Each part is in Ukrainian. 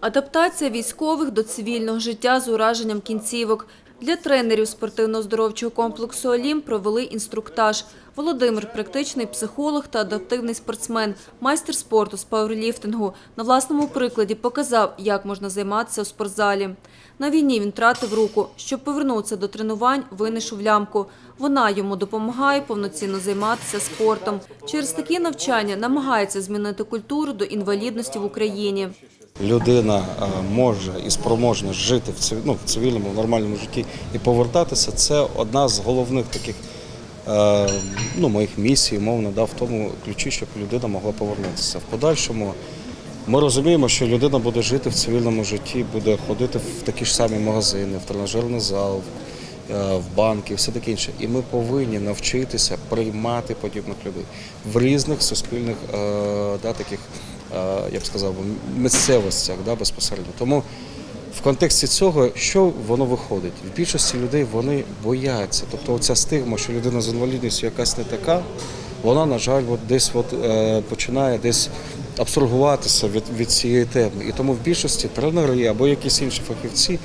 Адаптація військових до цивільного життя з ураженням кінцівок. Для тренерів спортивно-здоровчого комплексу «Олім» провели інструктаж. Володимир – практичний психолог та адаптивний спортсмен, майстер спорту з пауерліфтингу. На власному прикладі показав, як можна займатися у спортзалі. На війні він тратив руку. Щоб повернутися до тренувань, винайшов лямку. Вона йому допомагає повноцінно займатися спортом. Через такі навчання намагається змінити культуру до інвалідності в Україні. Людина е, може і спроможна жити в ну, в цивільному, в нормальному житті і повертатися, це одна з головних таких е, ну, моїх місій, умовно, да, в тому ключі, щоб людина могла повернутися. В подальшому ми розуміємо, що людина буде жити в цивільному житті, буде ходити в такі ж самі магазини, в тренажерний зал, е, в банки, все таке інше. І ми повинні навчитися приймати подібних людей в різних суспільних е, да, таких, е, я б сказав, місцевостях да, безпосередньо. Тому в контексті цього, що воно виходить? В більшості людей вони бояться. Тобто оця стигма, що людина з інвалідністю якась не така, вона, на жаль, от десь от, е, починає десь абстрагуватися від, від цієї теми. І тому в більшості тренери або якісь інші фахівці,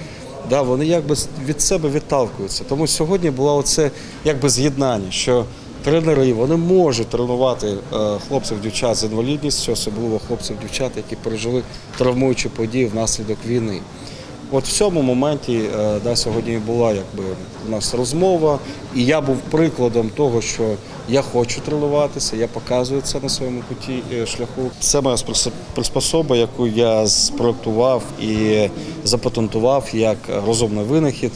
да, вони якби від себе відталкуються. Тому сьогодні було оце якби з'єднання, що тренери вони можуть тренувати е, хлопців, дівчат з інвалідністю, особливо хлопців, дівчат, які пережили травмуючі події внаслідок війни. От в цьому моменті е, да, сьогодні була якби у нас розмова, і я був прикладом того, що я хочу тренуватися, я показую це на своєму путі е, шляху. Це моя приспособа, яку я спроектував і запатентував як розумний винахід.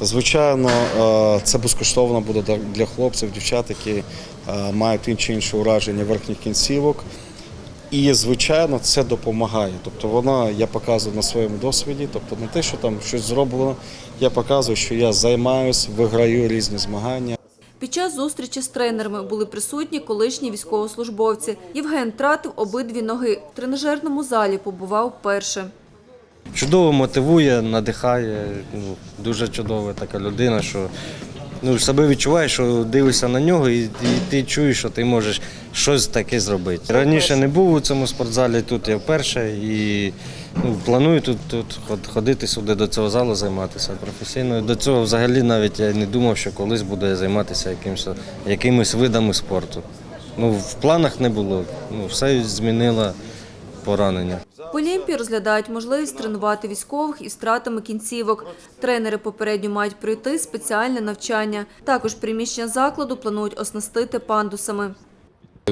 Звичайно, е, це безкоштовно буде для- хлопців, дівчат, які е, мають інші інші ураження верхніх кінцівок. І звичайно, це допомагає. Тобто вона я показую на своєму досвіді, тобто не те, що там щось зроблено, я показую, що я займаюсь, виграю різні змагання. Під час зустрічі з тренерами були присутні колишні військовослужбовці. Євген втратив обидві ноги. В тренажерному залі побував вперше. Чудово мотивує, надихає. Ну, дуже чудова така людина, що ну, себе відчуваєш, що дивишся на нього, і, і ти чуєш, що ти можеш щось таке зробити. Раніше не був у цьому спортзалі, тут я вперше і ну, планую тут, тут ходити сюди до цього залу, займатися професійно. До цього взагалі навіть я не думав, що колись буду займатися якимось, якимись видами спорту. Ну, в планах не було. Ну, все змінило поранення. В Олімпії розглядають можливість тренувати військових із втратами кінцівок. Тренери попередньо мають пройти спеціальне навчання. Також приміщення закладу планують оснастити пандусами.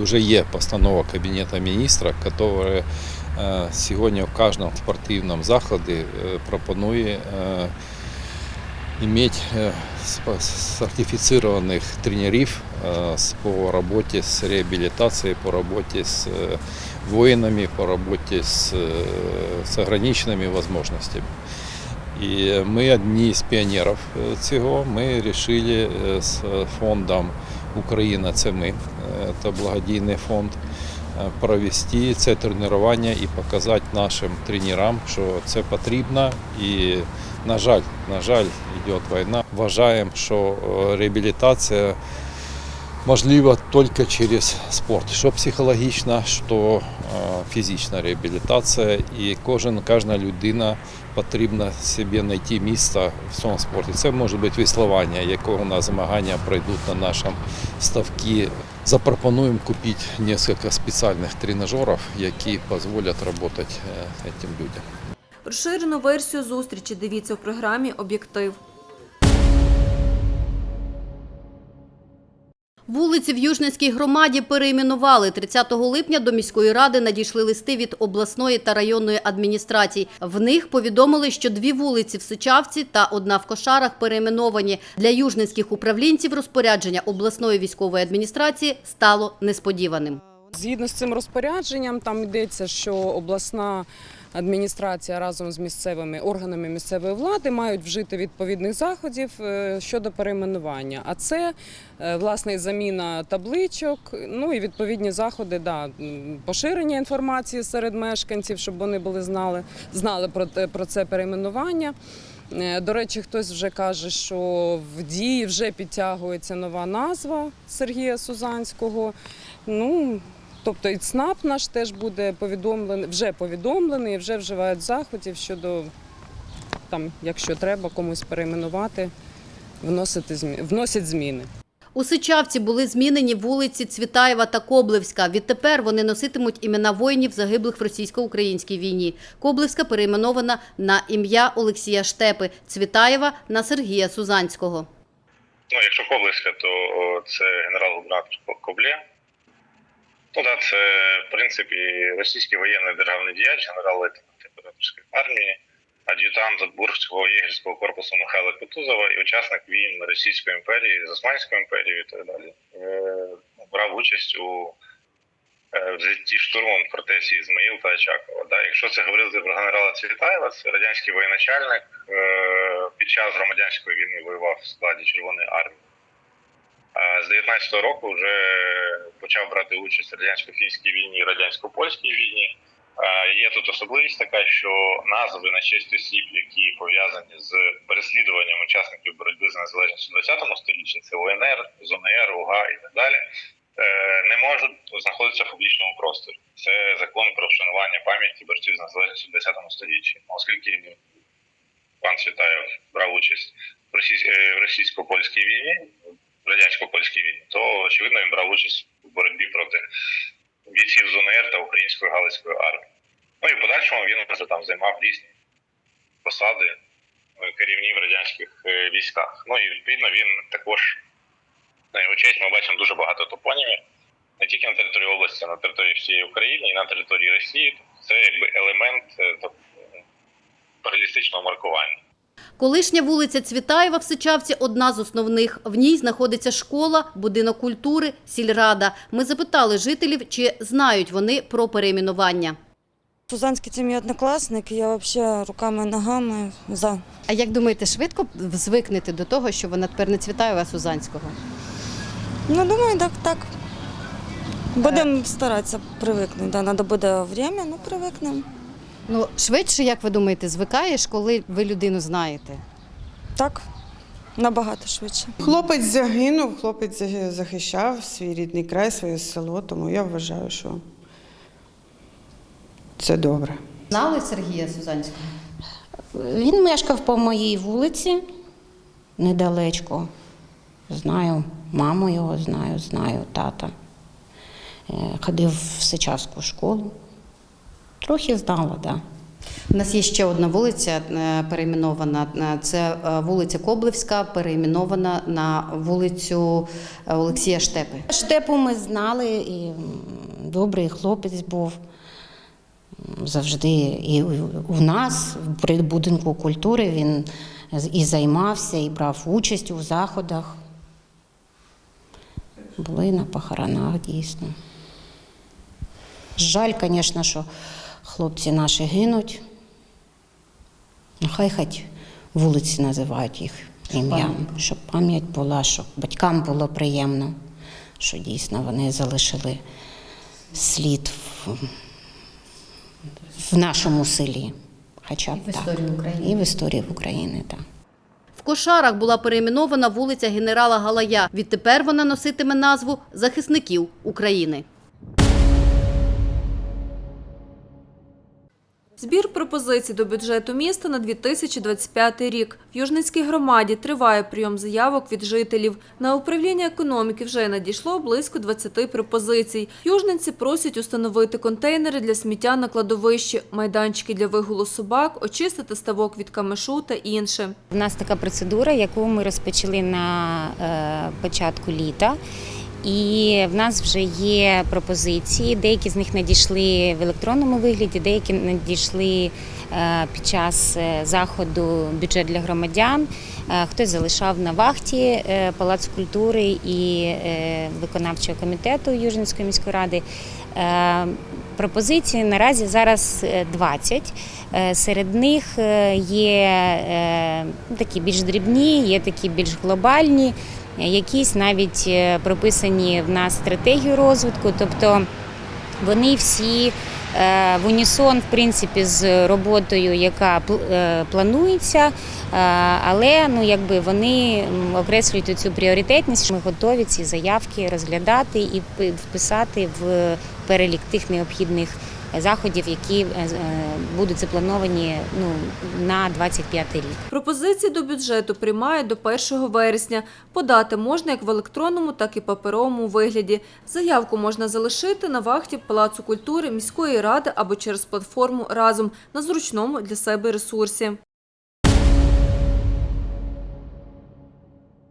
Уже є постанова Кабінету міністра, яка е, сьогодні в кожному спортивному закладі е, пропонує е, иметь э, спа- сертифицированных тренерів э, с- по работе с реабилитацией, по работе с э, воинами, по работе с, э, с ограниченными возможностями. І ми одні з піонерів е, цього. Ми вирішили е, з фондом Україна це ми, е, це благодійний фонд, е, провести це тренування і показати нашим тренерам, що це потрібно. І, на жаль, на жаль, йде війна. Вважаємо, що е, реабілітація можлива тільки через спорт, що психологічна, що е, фізична реабілітація. І кожен, кожна людина потрібно собі знайти місце в цьому спорті. Це може бути веслування, якого на змагання пройдуть на нашому ставці. Запропонуємо купити кілька спеціальних тренажерів, які дозволять працювати е, цим людям. Розширену версію зустрічі дивіться в програмі «Об'єктив». Вулиці в Южницькій громаді перейменували. 30 липня до міської ради надійшли листи від обласної та районної адміністрацій. В них повідомили, що дві вулиці в Сичавці та одна в Кошарах перейменовані. Для южницьких управлінців розпорядження обласної військової адміністрації стало несподіваним. Згідно з цим розпорядженням, там йдеться, що обласна адміністрація разом з місцевими органами місцевої влади мають вжити відповідних заходів е, щодо перейменування. А це е, власне заміна табличок, ну і відповідні заходи, да, поширення інформації серед мешканців, щоб вони були знали, знали про, про це перейменування. Е, До речі, хтось вже каже, що в дії вже підтягується нова назва Сергія Сузанського. Ну, Тобто і ЦНАП наш теж буде повідомлений, вже повідомлений, вже вживають заходів щодо там, якщо треба комусь перейменувати, вносити змі... вносять зміни. У Сичавці були змінені вулиці Цвітаєва та Коблевська. Відтепер вони носитимуть імена воїнів, загиблих в російсько-українській війні. Коблевська перейменована на ім'я Олексія Штепи, Цвітаєва – на Сергія Сузанського. Ну, якщо Коблевська, то це генерал-губернатор Коблє. Ну так, це, в принципі, російський воєнний державний діяч, генерал-лейтенант імператорської армії, ад'ютант Бургського єгерського корпусу Михайла Кутузова і учасник війн Російської імперії з імперією і так далі. Е, брав участь у е, взятті штурмом фортеці Ізмаїл та Очакова. Да, якщо це говорити про генерала Цвітаєва, це радянський воєначальник е, під час громадянської війни воював в складі Червоної армії. З 19-го року вже почав брати участь в радянсько-фінській війні радянсько-польській війні. Є тут особливість така, що назви на честь осіб, які пов'язані з переслідуванням учасників боротьби за незалежність у 20 столітті, це УНР, ЗОНР, УГА і так далі, е, не можуть знаходитися в публічному просторі. Це закон про вшанування пам'яті борців за незалежність у 20 столітті. Оскільки пан Світаєв брав участь в е, російсько-польській війні, радянсько-польській війні, то очевидно він брав участь у боротьбі проти бійців з УНР та української галицької армії. Ну і в подальшому він вже там займав різні посади е, керівні в радянських е, військах. Ну і відповідно він також на його честь ми бачимо дуже багато топонімів, не тільки на території області, а на території всієї України і на території Росії. Це якби елемент е, тобто, паралістичного маркування. Колишня вулиця Цвітаєва в Сичавці – одна з основних. В ній знаходиться школа, будинок культури, сільрада. Ми запитали жителів, чи знають вони про перейменування. Сузанський це мій однокласник, я взагалі руками ногами за. А як думаєте, швидко звикнете до того, що вона тепер не Цвітаєва, а Сузанського? Ну, думаю, так, так. Будемо старатися привикнути. Да, треба буде время, ну привикнемо. Ну, швидше, як ви думаєте, звикаєш, коли ви людину знаєте? Так, набагато швидше. Хлопець загинув, хлопець захищав свій рідний край, своє село, тому я вважаю, що це добре. Знали Сергія Сузанського? Він мешкав по моїй вулиці недалечко. Знаю маму його, знаю, знаю тата. Е, Ходив в Сичавську школу. Трохи знала, так. Да. У нас є ще одна вулиця е, перейменована. Е, Це е, вулиця Коблевська, перейменована на вулицю Олексія Штепи. Штепу ми знали, і добрий хлопець був. Завжди і у- у нас, при будинку культури, він і займався, і брав участь у заходах. Були на похоронах дійсно. Жаль, звісно, що хлопці наші гинуть. Ну, хай хоч вулиці називають їх ім'ям, щоб пам'ять була, щоб батькам було приємно, що дійсно вони залишили слід в, в нашому селі. Хоча б І в історії так. України. І в історії України, так. В Кошарах була перейменована вулиця генерала Галая. Відтепер вона носитиме назву захисників України. Збір пропозицій до бюджету міста на 2025 рік. В Южницькій громаді триває прийом заявок від жителів. На управління економіки вже надійшло близько 20 пропозицій. Южненці просять установити контейнери для сміття на кладовищі, майданчики для вигулу собак, очистити ставок від камешу та інше. У нас така процедура, яку ми розпочали на е, початку літа. І в нас вже є пропозиції. Деякі з них надійшли в електронному вигляді, деякі надійшли е, під час е, заходу бюджет для громадян. Е, Хтось залишав на вахті Палац культури і виконавчого комітету Южинської міської ради. Пропозиції наразі зараз е, 20. Е, Серед них є такі більш дрібні, є такі більш глобальні, якісь навіть е, прописані в нас стратегію розвитку. Тобто вони всі е, в унісон, в принципі, з роботою, яка е, планується, але ну, якби вони окреслюють цю пріоритетність. Ми готові ці заявки розглядати і вписати в перелік тих необхідних заходів, які е, е, будуть заплановані ну, на 25 рік. Пропозиції до бюджету приймають до 1 вересня. Подати можна як в електронному, так і паперовому вигляді. Заявку можна залишити на вахті Палацу культури, міської ради або через платформу «Разом» на зручному для себе ресурсі.